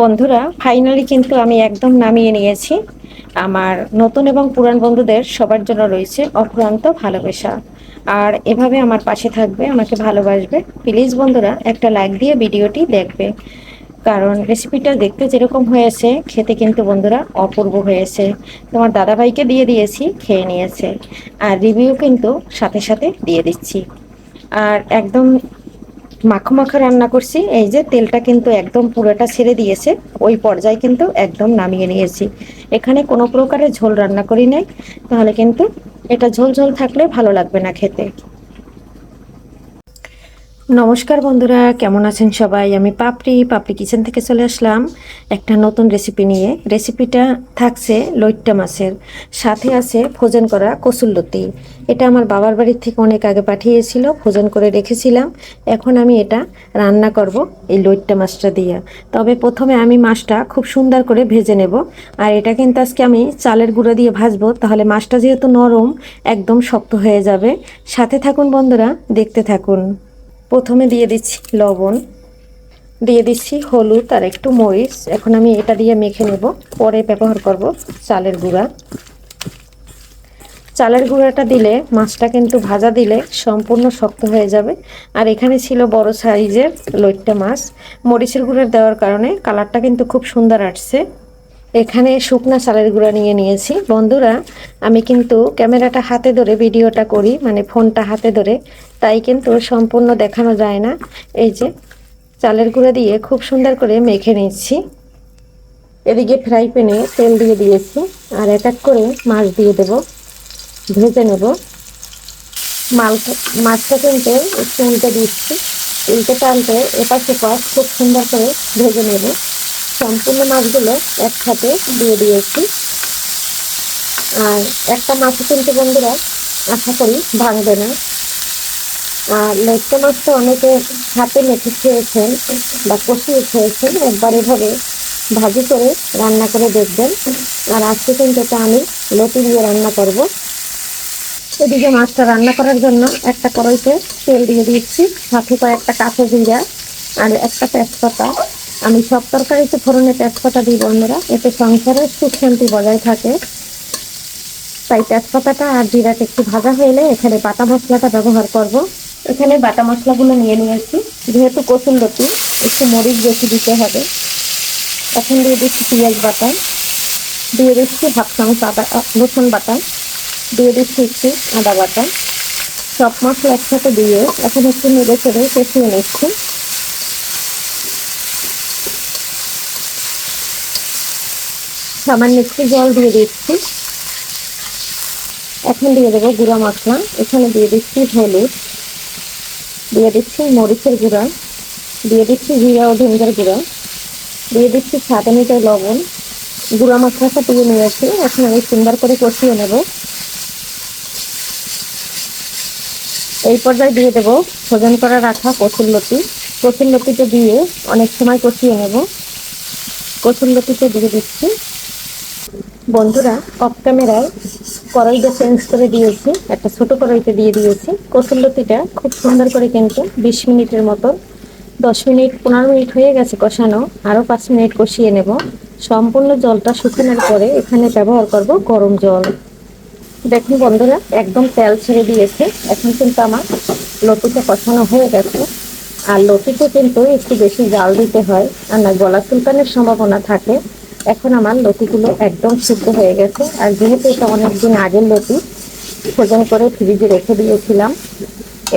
বন্ধুরা ফাইনালি কিন্তু আমি একদম নামিয়ে নিয়েছি। আমার নতুন এবং পুরান বন্ধুদের সবার জন্য রয়েছে অফুরান্ত ভালোবাসা। আর এভাবে আমার পাশে থাকবে, আমাকে ভালোবাসবে। প্লিজ বন্ধুরা, একটা লাইক দিয়ে ভিডিওটি দেখবে। কারণ রেসিপিটা দেখতে যেরকম হয়েছে, খেতে কিন্তু বন্ধুরা অপূর্ব হয়েছে। তোমার দাদাভাইকে দিয়ে দিয়েছি, খেয়ে নিয়েছে। আর রিভিউ কিন্তু সাথে সাথে দিয়ে দিচ্ছি। আর একদম মাখো মাখো রান্না করছি। এই যে তেলটা কিন্তু একদম পুরোটা ছেড়ে দিয়েছে। ওই পর্যায়ে কিন্তু একদম নামিয়ে নিয়েছি। এখানে কোনো প্রকারের ঝোল রান্না করি নাই। তাহলে কিন্তু এটা ঝোল ঝোল থাকলে ভালো লাগবে না খেতে। নমস্কার বন্ধুরা, কেমন আছেন সবাই? আমি পাপড়ি পাপড়ি কিচেন থেকে চলে আসলাম একটা নতুন রেসিপি নিয়ে। রেসিপিটা থাকছে লইট্টা মাছের, সাথে আছে ভোজন করা কসুল্লতি এটা আমার বাবার বাড়ির থেকে অনেক আগে পাঠিয়েছিল ভোজন করে রেখেছিলাম। এখন আমি এটা রান্না করব এই লইট্টা মাছটা দিয়ে। তবে প্রথমে আমি মাছটা খুব সুন্দর করে ভেজে নেব। আর এটা কিন্তু আজকে আমি চালের গুঁড়ো দিয়ে ভাজবো, তাহলে মাছটা যেহেতু নরম, একদম শক্ত হয়ে যাবে। সাথে থাকুন বন্ধুরা, দেখতে থাকুন। প্রথমে দিয়ে দিচ্ছি লবণ, দিয়ে দিচ্ছি হলুদ আর একটু মরিচ। এখন আমি এটা দিয়ে মেখে নেব। পরে ব্যবহার করব চালের গুঁড়া। চালের গুঁড়াটা দিলে, মাছটা কিন্তু ভাজা দিলে সম্পূর্ণ শক্ত হয়ে যাবে। আর এখানে ছিল বড় সাইজের লইট্টা মাছ। মরিচের গুঁড়ার দেওয়ার কারণে কালারটা কিন্তু খুব সুন্দর আসছে। এখানে শুকনা চালের গুঁড়া নিয়ে নিয়েছি। বন্ধুরা, আমি কিন্তু ক্যামেরাটা হাতে ধরে, ভিডিওটা করি মানে ফোনটা হাতে ধরে তাই কিন্তু সম্পূর্ণ দেখানো যায় না। এই যে চালের গুঁড়া দিয়ে খুব সুন্দর করে মেখে নিচ্ছি। এদিকে ফ্রাই প্যানে তেল দিয়ে দিয়েছি আর এক এক করে মাছ দিয়ে দেব। ভেজে নেব। মালটা, মাছটা কিন্তু একটু উল্টে দিচ্ছি। উল্টে টানতে এপাশ সেপাশ খুব সুন্দর করে ভেজে নেব। সম্পূর্ণ মাছগুলো একসাথে দিয়ে দিয়েছি। আর একটা মাছ কিন্তু বন্ধুরা, আশা করি ভাঙবে না। আর লেট্টা মাছ তো অনেকে হাতে মেখে খেয়েছেন বা কষিয়ে খেয়েছেন, একবার এভাবে ভাজি করে রান্না করে দেখবেন। আর আজকে কিন্তু এটা আমি লতি দিয়ে রান্না করব। এদিকে মাছটা রান্না করার জন্য একটা কড়াইতে তেল দিয়ে দিচ্ছি, সাথে কয়েকটা কাঁচা জিরা আর একটা তেজপাতা। আমি সব তরকারিতে ফোড়নে তেজপাতা দিই, বন্ধুরা। এতে সংসারের সুখ শান্তি বজায় থাকে। তাই তেজপাতাটা আর জিরাটা একটু ভাজা হলে এখানে বাটা মশলাটা ব্যবহার করব। এখানে বাটা মশলাগুলো নিয়ে নিয়েছি। যেহেতু কচুর লতি, একটু মরিচ বেশি দিতে হবে। এখন দিয়ে দিচ্ছি পেঁয়াজ বাটা। দিয়ে দিচ্ছি হাফ চামচ আদা রসুন বাটা। দিয়ে দিচ্ছি একটু আদা বাটা। সব মশলা একসাথে দিয়ে এখন একটু নেড়ে চেড়ে কষিয়ে নিচ্ছি। সামান্য একটু জল দিয়ে দিচ্ছি। এখন দিয়ে দেবো গুঁড়া মশলা। এখানে দিয়ে দিচ্ছি হলুদ। দিয়ে দিচ্ছি মরিচের গুঁড়া, দিয়ে দিচ্ছি জিরা ও ধনিয়ার গুঁড়া, দিয়ে দিচ্ছি স্বাদ অনুযায়ী লবণ। গুঁড়া মশলাটা দিয়ে নিয়েছি, এখন আমি সুন্দর করে কষিয়ে নেব। এই পর্যায়ে দিয়ে দেবো ভোজন করা রাখা কচুর লতি। কচুর লতিতে দিয়ে অনেক সময় কষিয়ে নেব। কচুর লতিতে দিয়ে দিচ্ছি। বন্ধুরা অফ ক্যামেরায় কড়াইটা চেঞ্জ করে দিয়েছি, একটা ছোট কড়াইতে দিয়ে দিয়েছি। কসুল্লতিটা খুব সুন্দর করে কিন্তু বিশ মিনিটের মতো, দশ মিনিট, পনেরো মিনিট হয়ে গেছে কষানো আরও পাঁচ মিনিট কষিয়ে নেব। সম্পূর্ণ জলটা শুকানোর পরে এখানে ব্যবহার করব গরম জল। দেখুন বন্ধুরা, একদম তেল ছেড়ে দিয়েছে। এখন কিন্তু আমার লতিটা কষানো হয়ে গেছে। আর লতিতে কিন্তু একটু বেশি জাল দিতে হয়, আর না, গলা চুলকানের সম্ভাবনা থাকে। এখন আমার লতিগুলো একদম সিদ্ধ হয়ে গেছে। আর যেহেতু এটা অনেকদিন আগের লতি ভোজন করে ফ্রিজে রেখে দিয়েছিলাম।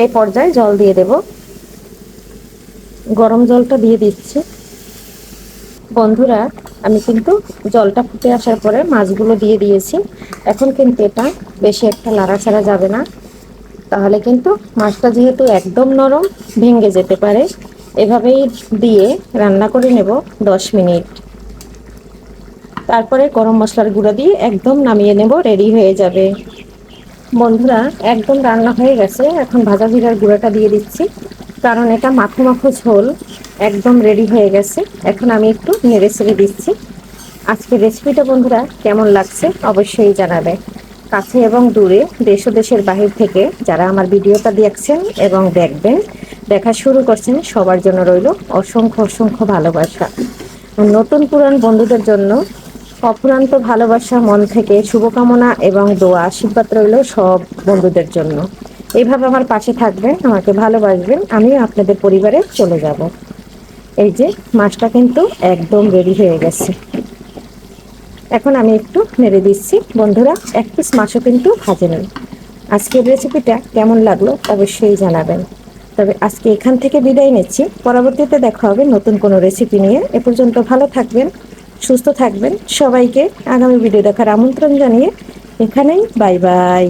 এই পর্যায়ে জল দিয়ে দেব। গরম জলটা দিয়ে দিচ্ছি। বন্ধুরা, আমি কিন্তু জলটা ফুটে আসার পরে মাছগুলো দিয়ে দিয়েছি। এখন কিন্তু এটা বেশি একটা লাড়াছাড়া যাবে না। তাহলে কিন্তু মাছটা যেহেতু একদম নরম, ভেঙে যেতে পারে। এভাবেই দিয়ে রান্না করে নেব দশ মিনিট। তারপরে গরম মশলার গুঁড়ো দিয়ে একদম নামিয়ে নেব, রেডি হয়ে যাবে। বন্ধুরা, একদম রান্না হয়ে গেছে। এখন ভাজা জিরার গুঁড়োটা দিয়ে দিচ্ছি, কারণ এটা মাখো মাখো ঝোল, একদম রেডি হয়ে গেছে। এখন আমি একটু নেড়ে ছেড়ে দিচ্ছি। আজকের রেসিপিটা বন্ধুরা কেমন লাগছে অবশ্যই জানাবে। কাছে এবং দূরে, দেশ দেশের বাহির থেকে যারা আমার ভিডিওটা দেখছেন এবং দেখবেন, দেখা শুরু করছেন, সবার জন্য রইল অসংখ্য অসংখ্য ভালোবাসা। নতুন পুরান বন্ধুদের জন্য অফুরান্ত ভালোবাসা, মন থেকে শুভকামনা এবং দোয়া, আশীর্বাদ রইল সব বন্ধুদের জন্য। এইভাবে আমার পাশে থাকবেন, আমাকে ভালোবাসবেন, আমিও আপনাদের পরিবারে চলে যাব। এই যে মাছটা কিন্তু একদম রেডি হয়ে গেছে। এখন আমি একটু নেড়ে দিচ্ছি। বন্ধুরা, এক পিস মাছও কিন্তু ভাজে নেই আজকের রেসিপিটা কেমন লাগল অবশ্যই জানাবেন। তবে আজকে এখান থেকে বিদায় নিচ্ছি। পরবর্তীতে দেখা হবে নতুন কোনো রেসিপি নিয়ে। এ পর্যন্ত ভালো থাকবেন। সুস্থ থাকবেন। সবাইকে আগামী ভিডিও দেখার আমন্ত্রণ জানিয়ে এখানেই বাই বাই।